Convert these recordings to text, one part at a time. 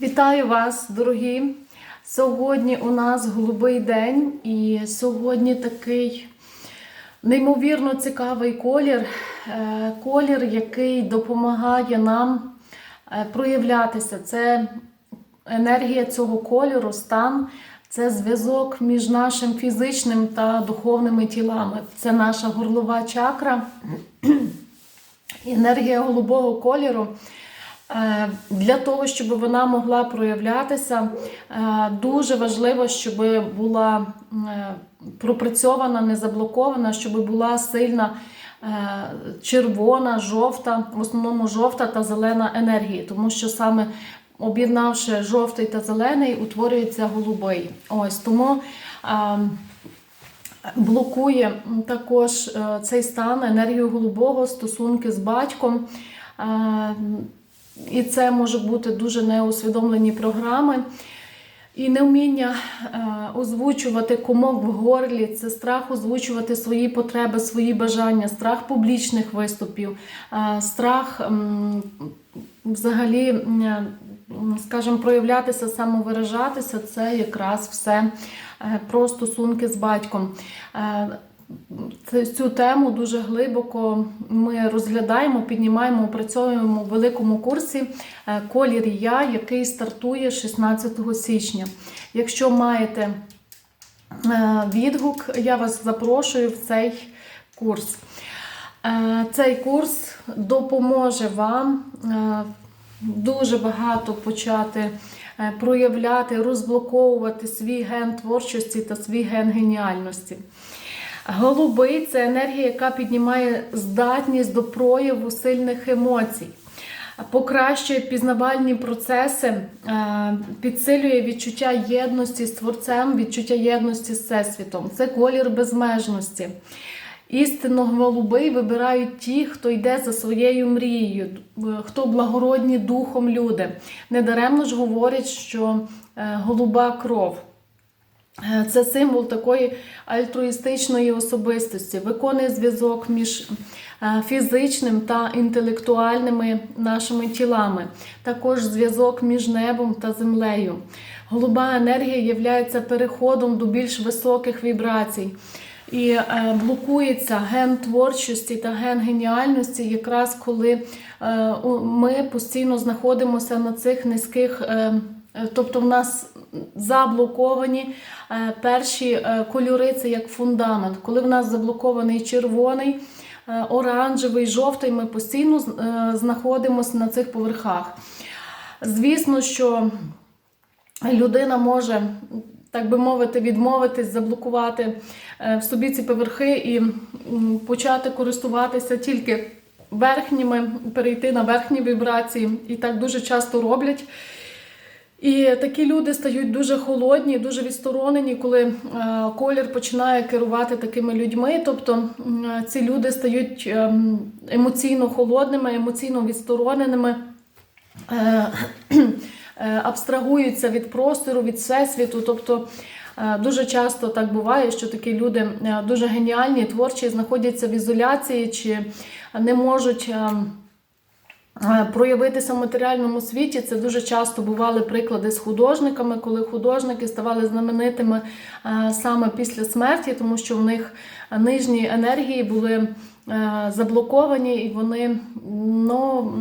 Вітаю вас, дорогі! Сьогодні у нас голубий день, і сьогодні такий неймовірно цікавий колір. Е, Колір, який допомагає нам е, проявлятися. Це енергія цього кольору, стан, це зв'язок між нашим фізичним та духовними тілами. Це наша горлова чакра. Енергія голубого кольору. Е, Для того, щоб вона могла проявлятися, е, дуже важливо, щоб була е, пропрацьована, не заблокована, щоб була сильна червона, жовта, в основному жовта та зелена енергії, тому що саме об'єднавши жовтий та зелений, утворюється голубий. Ось тому. Блокує також цей стан енергію голубого, стосунки з батьком. Е, І це може бути дуже неусвідомлені програми. І невміння е, озвучувати комок в горлі, це страх озвучувати свої потреби, свої бажання, страх публічних виступів, е, страх взагалі, м, скажімо, проявлятися, самовиражатися це якраз все е, про стосунки з батьком. Цю тему дуже глибоко ми розглядаємо, піднімаємо, опрацьовуємо в великому курсі е, Колір Я, який стартує 16 січня. Якщо маєте е, відгук, я вас запрошую в цей курс. Е, Цей курс допоможе вам дуже багато почати проявляти, розблоковувати свій ген творчості та свій ген геніальності. Голубий це енергія, яка піднімає здатність до прояву сильних емоцій, покращує пізнавальні процеси, е, підсилює відчуття єдності з творцем, відчуття єдності з всесвітом. Це колір безмежності. Істинно голубий вибирають ті, хто йде за своєю мрією, хто благородні духом люди. Недаремно ж говорять, що е, голуба кров. Це символ такої альтруїстичної особистості, виконує зв'язок між е, фізичним та інтелектуальними нашими тілами, також зв'язок між небом та землею. Голуба енергія є переходом до більш високих вібрацій. І е, блокується ген творчості та ген геніальності, якраз коли е, ми постійно знаходимося на цих низьких. Е, Тобто в нас заблоковані е, перші е, кольори, це як фундамент. Коли в нас заблокований червоний, оранжевий, жовтий, ми постійно знаходимося на цих поверхах. Звісно, що людина може, так би мовити, відмовитись, заблокувати в собі ці поверхи і почати користуватися тільки верхніми, перейти на верхні вібрації, і так дуже часто роблять. І такі люди стають дуже холодні, дуже відсторонені, коли е, колір починає керувати такими людьми. Тобто ці люди стають ем, емоційно холодними, емоційно відстороненими. е, е, Абстрагуються від простору, від всесвіту. Тобто е, дуже часто так буває, що такі люди е, дуже геніальні, творчі, знаходяться в ізоляції чи не можуть. Е, проявитися в матеріальному світі. Це дуже часто бували приклади з художниками, коли художники ставали знаменитими е, саме після смерті, тому що в них нижні енергії були е, заблоковані, і вони ну,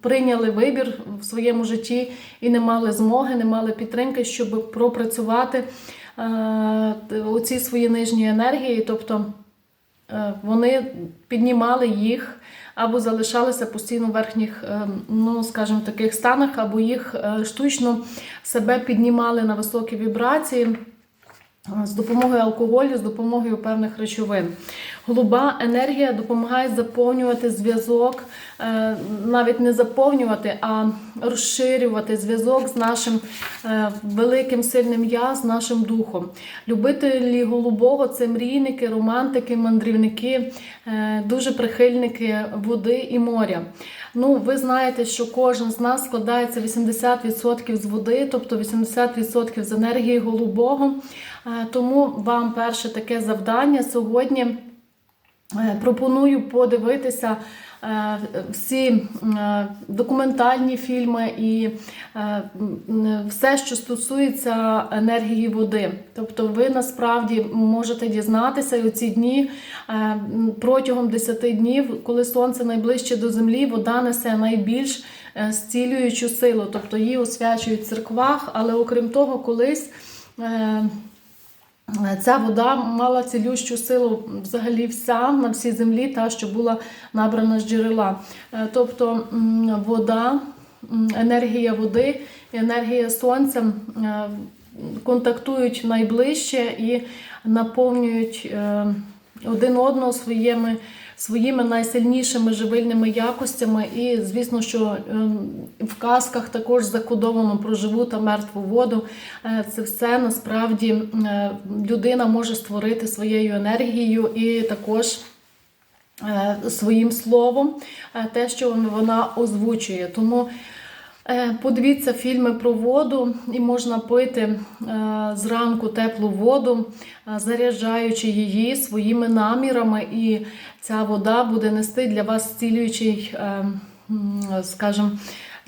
прийняли вибір в своєму житті і не мали змоги, не мали підтримки, щоб пропрацювати оці свої нижні енергії. Тобто вони піднімали їх або залишалися постійно в верхніх, е, ну скажімо, таких станах, або їх е, штучно себе піднімали на високі вібрації е, з допомогою алкоголю, з допомогою певних речовин. Голуба енергія допомагає заповнювати зв'язок, е, навіть не заповнювати, а розширювати зв'язок з нашим е, великим сильним я, з нашим духом. Любителі голубого це мрійники, романтики, мандрівники, е, дуже прихильники води і моря. Ну, ви знаєте, що кожен з нас складається 80% з води, тобто 80% з енергії голубого. Тому вам перше таке завдання сьогодні. Е, Пропоную подивитися е, всі е, документальні фільми і все, що стосується енергії води. Тобто ви насправді можете дізнатися у ці дні протягом 10 днів, коли сонце найближче до землі, вода несе найбільш зцілюючу силу, тобто її освячують в церквах, але окрім того, колись. Е, Ця вода мала цілющу силу взагалі вся на всій землі, та що була набрана з джерела. Е, Тобто вода, енергія води, і енергія сонця е, контактують найближче і наповнюють один одного своїми, своїми найсильнішими живильними якостями. І, звісно, що ем, в казках також закодовано про живу та мертву воду. Е, Це все насправді е, людина може створити своєю енергією і також. е, Своїм словом, те, що вона озвучує. Тому подивіться фільми про воду, і можна пити е, зранку теплу воду, е, заряджаючи її своїми намірами, і ця вода буде нести для вас цілюючий, е, скажімо,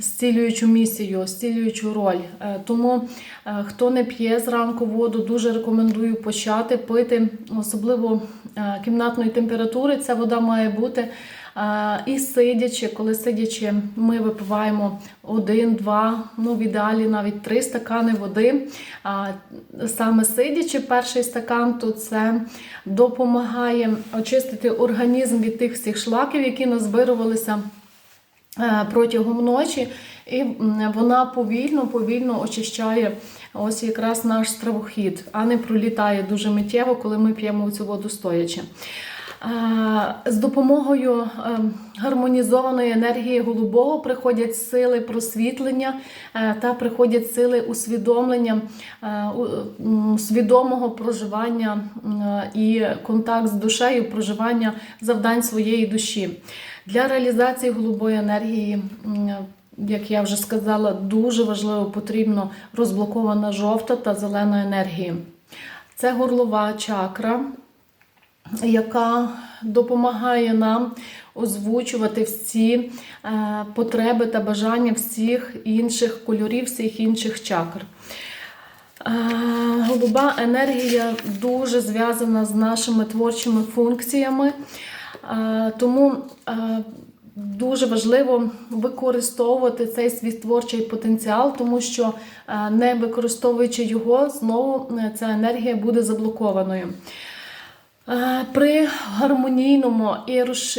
зцілюючу місію, зцілюючу роль. Е, Тому е, хто не п'є зранку воду, дуже рекомендую почати пити, особливо е, кімнатної температури. Ця вода має бути. І сидячи, коли сидячи, ми випиваємо один, два, ну в ідеалі навіть три стакани води. А Саме сидячи, перший стакан, то це допомагає очистити організм від тих всіх шлаків, які назбирувалися протягом ночі, і вона повільно, повільно очищає ось якраз наш стравохід, а не пролітає дуже миттєво, коли ми п'ємо цю воду стоячи. Е, З допомогою е, гармонізованої енергії голубого приходять сили просвітлення е, та приходять сили усвідомлення, е, свідомого проживання е, і контакт з душею, проживання завдань своєї душі. Для реалізації голубої енергії, як я вже сказала, дуже важливо потрібно розблокована жовта та зелена енергії. Це горлова чакра, яка допомагає нам озвучувати всі е, потреби та бажання всіх інших кольорів, всіх інших чакр. Е, Голуба енергія дуже зв'язана з нашими творчими функціями, тому е, дуже важливо використовувати цей свій творчий потенціал, тому що е, не використовуючи його, знову е, ця енергія буде заблокованою. Е, При гармонійному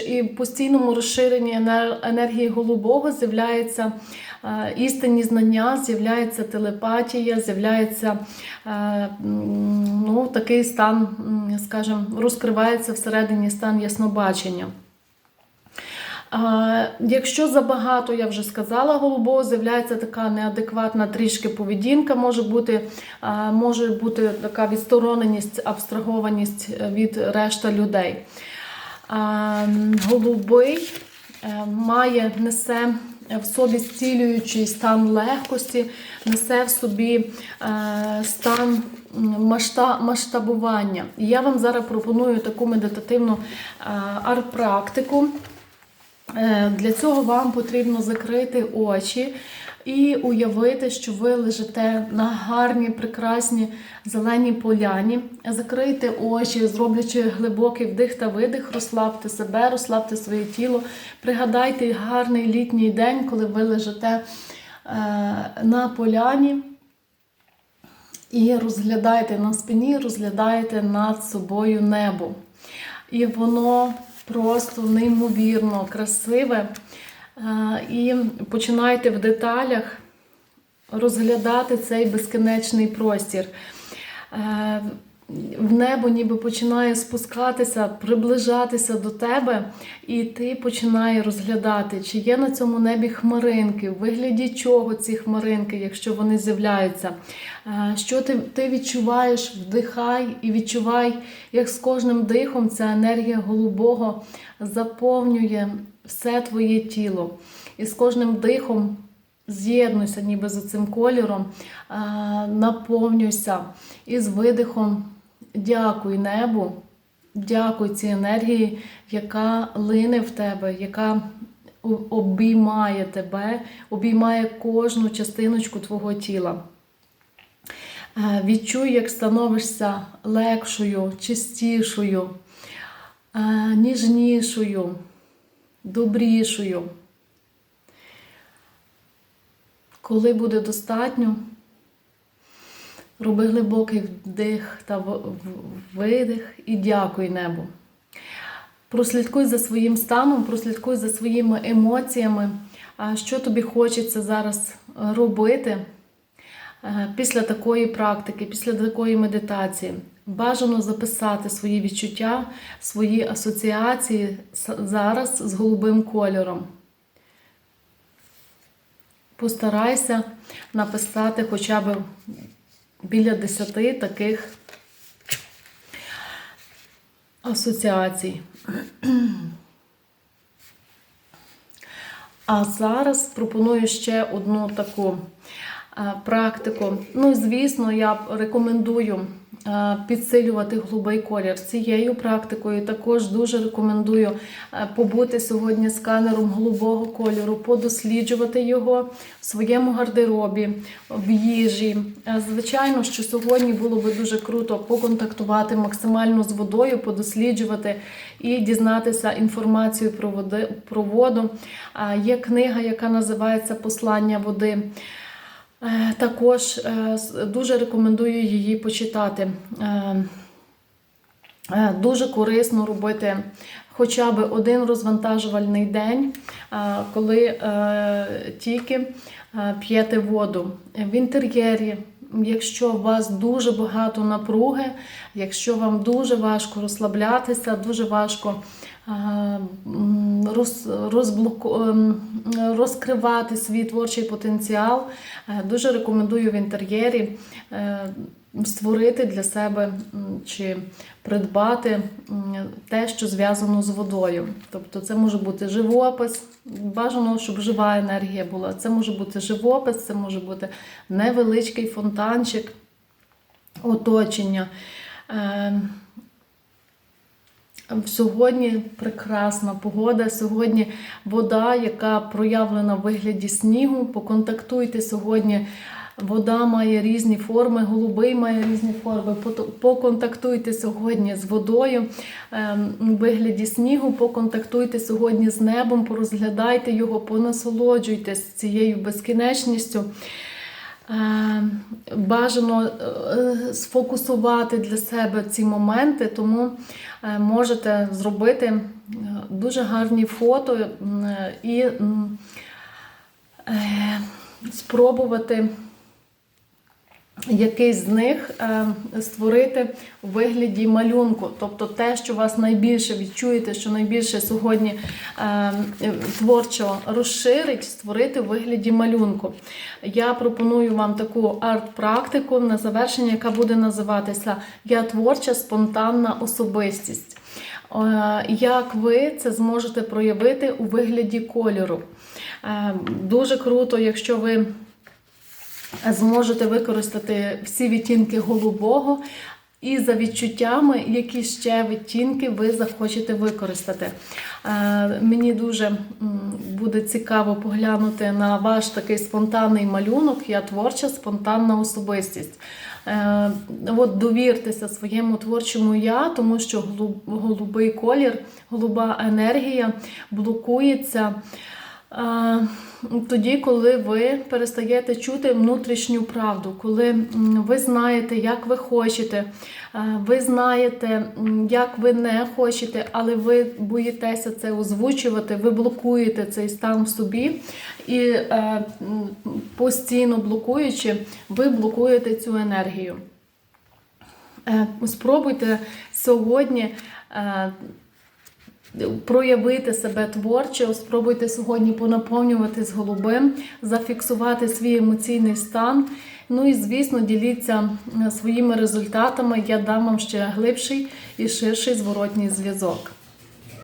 і, постійному розширенні енергії голубого з'являються е, істинні знання, з'являється телепатія, з'являється е, ну, такий стан, скажімо, розкривається всередині стан яснобачення. Якщо забагато, я вже сказала, голубого з'являється така неадекватна трішки поведінка, може бути, може бути така відстороненість, абстрагованість від решта людей. Голубий е, має, несе в собі зцілюючий стан легкості, несе в собі е, стан масштабування. Я вам зараз пропоную таку медитативну е, арт-практику. Е, Для цього вам потрібно закрити очі і уявити, що ви лежите на гарній, прекрасній зеленій поляні. Закрийте очі, зроблячи глибокий вдих та видих, розслабте себе, розслабте своє тіло. Пригадайте гарний літній день, коли ви лежите е, на поляні. І розглядаєте на спині, розглядаєте над собою небо. І воно просто неймовірно красиве. Е, І починайте в деталях розглядати цей безкінечний простір. В небо ніби починає спускатися, приближатися до тебе, і ти починає розглядати, чи є на цьому небі хмаринки, в вигляді чого ці хмаринки, якщо вони з'являються. Е, Що ти, ти відчуваєш, вдихай і відчувай, як з кожним дихом ця енергія голубого заповнює все твоє тіло. І з кожним дихом з'єднуйся ніби з цим кольором, наповнюйся. І з видихом дякуй небу Дякуй цій енергії, яка лине в тебе, яка обіймає тебе, обіймає кожну частиночку твого тіла. Відчуй, як становишся легшою, чистішою, ніжнішою, добрішою. Коли буде достатньо, роби глибокий вдих та видих і дякуй небу. Прослідкуй за своїм станом, прослідкуй за своїми емоціями, що тобі хочеться зараз е, робити е, після такої практики, після такої медитації. Бажано записати свої відчуття, свої асоціації зараз з голубим кольором. Постарайся написати хоча б біля 10 таких асоціацій. А зараз пропоную ще одну таку е, практику. Ну, звісно, я рекомендую підсилювати голубий колір цією практикою. Також дуже рекомендую е, побути сьогодні сканером голубого кольору, подосліджувати його в своєму гардеробі, в їжі. Е, Звичайно, що сьогодні було би дуже круто поконтактувати максимально з водою, подосліджувати і дізнатися інформацію про воду. Є книга, яка називається Послання води. Е, Також е, дуже рекомендую її почитати. Е, Дуже корисно робити хоча б один розвантажувальний день, коли тільки п'єте воду. В інтер'єрі, якщо у вас дуже багато напруги, якщо вам дуже важко розслаблятися, дуже важко роз, розблоку, ем, розкривати свій творчий потенціал, е, дуже рекомендую в інтер'єрі е, створити для себе чи придбати те, що зв'язано з водою. Тобто це може бути живопис, бажано, щоб жива енергія була. Це може бути живопис, це може бути невеличкий фонтанчик, оточення. Е, Сьогодні прекрасна погода. Сьогодні вода, яка проявлена в вигляді снігу. Поконтактуйте сьогодні. Вода має різні форми, голубий має різні форми. Поконтактуйте сьогодні з водою ем, у вигляді снігу, поконтактуйте сьогодні з небом, порозглядайте його, понасолоджуйтесь цією безкінечністю. Е, Бажано е, сфокусувати для себе ці моменти, тому е, можете зробити е, дуже гарні фото і спробувати якийсь з них е, створити у вигляді малюнку. Тобто те, що вас найбільше відчуєте, що найбільше сьогодні е, творчо розширить, створити у вигляді малюнку. Я пропоную вам таку арт-практику на завершення, яка буде називатися Я творча спонтанна особистість. Е, Як ви це зможете проявити у вигляді кольору? Дуже круто, якщо ви зможете використати всі відтінки голубого. І за відчуттями, які ще відтінки ви захочете використати. Е, Мені дуже буде цікаво поглянути на ваш такий спонтанний малюнок. Я творча, спонтанна особистість. Е, От довіртеся своєму творчому я, тому що голубий колір, голуба енергія блокується. Тоді, коли ви перестаєте чути внутрішню правду, коли ви знаєте, як ви хочете, ви знаєте, як ви не хочете, але ви боїтеся це озвучувати, ви блокуєте цей стан в собі і е, постійно блокуючи, ви блокуєте цю енергію. Е, Спробуйте сьогодні е, проявити себе творчо, спробуйте сьогодні понаповнювати з голубим, зафіксувати свій емоційний стан. Ну і, звісно, діліться своїми результатами. Я дам вам ще глибший і ширший зворотній зв'язок.